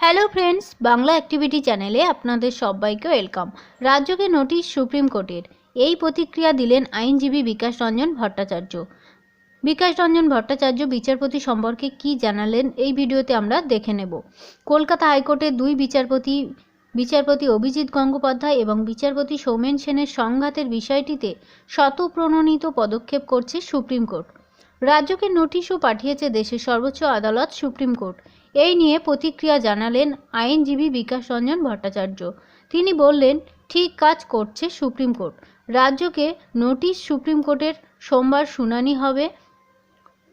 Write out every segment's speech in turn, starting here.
Hello friends Bangla activity চ্যানেলে আপনাদের সবাইকে ওয়েলকাম রাজ্যকে নোটিশ সুপ্রিম কোর্টের এই প্রতিক্রিয়া দিলেন আইনজীবী বিকাশ রঞ্জন ভট্টাচার্য। বিকাশ রঞ্জন ভট্টাচার্য বিচারপতি সম্পর্কে কি জানালেন এই ভিডিওতে আমরা দেখে নেব। কলকাতা হাইকোর্টের দুই বিচারপতি বিচারপতি অভিজিৎ গঙ্গোপাধ্যায় এবং বিচারপতি সৌমেন সেনের সংঘাতের বিষয়টিতে শতপ্রণোদিত পদক্ষেপ করছে সুপ্রিম কোর্ট রাজ্যকে নোটিশও পাঠিয়েছে দেশের সর্বোচ্চ আদালত সুপ্রিম কোর্ট। এই নিয়ে প্রতিক্রিয়া জানালেন আইনজীবী বিকাশ রঞ্জন ভট্টাচার্য। তিনি বললেন, ঠিক কাজ করছে সুপ্রিম কোর্ট। রাজ্যকে নোটিশ সুপ্রিম কোর্টের সোমবার শুনানি হবে।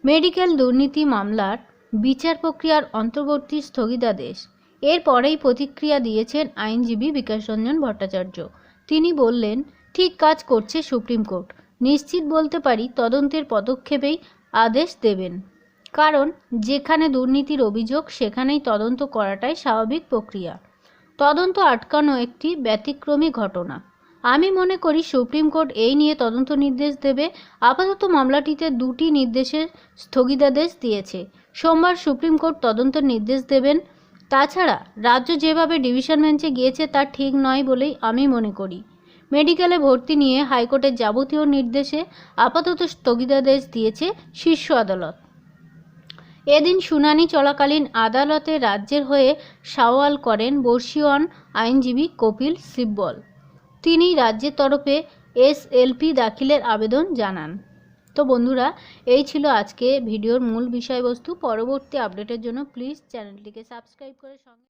মেডিকেল দুর্নীতি মামলার বিচার প্রক্রিয়ার অন্তর্বর্তী স্থগিতাদেশ। এরপরেই প্রতিক্রিয়া দিয়েছেন আইনজীবী বিকাশ রঞ্জন ভট্টাচার্য। তিনি বললেন, ঠিক কাজ করছে সুপ্রিম কোর্ট। নিশ্চিত বলতে পারি তদন্তের পদক্ষেপেই আদেশ দেবেন। কারণ, যেখানে দুর্নীতির অভিযোগ, সেখানেই তদন্ত করাটাই স্বাভাবিক প্রক্রিয়া। তদন্ত আটকানো একটি ব্যতিক্রমী ঘটনা। আমি মনে করি, সুপ্রিম কোর্ট এই নিয়ে তদন্ত নির্দেশ দেবে। আপাতত মামলাটিতে দুটি নির্দেশের স্থগিতাদেশ দিয়েছে। সোমবার সুপ্রিম কোর্ট তদন্তের নির্দেশ দেবেন। তাছাড়া, রাজ্য যেভাবে ডিভিশন বেঞ্চে গিয়েছে, তা ঠিক নয় বলেই আমি মনে করি। মেডিকেলে ভর্তি নিয়ে হাইকোর্টের যাবতীয় নির্দেশে আপাতত স্থগিতাদেশ দিয়েছে শীর্ষ আদালত। এদিন শুনানি চলাকালীন আদালতে রাজ্যের হয়ে সওয়াল করেন বর্ষীয়ন আইনজীবী কপিল সিব্বল। তিনি রাজ্যের তরফে এসএলপি দাখিলের আবেদন জানান। তো বন্ধুরা, এই ছিল আজকে ভিডিওর মূল বিষয়বস্তু। পরবর্তী আপডেটের জন্য প্লিজ চ্যানেলটিকে সাবস্ক্রাইব করে সঙ্গে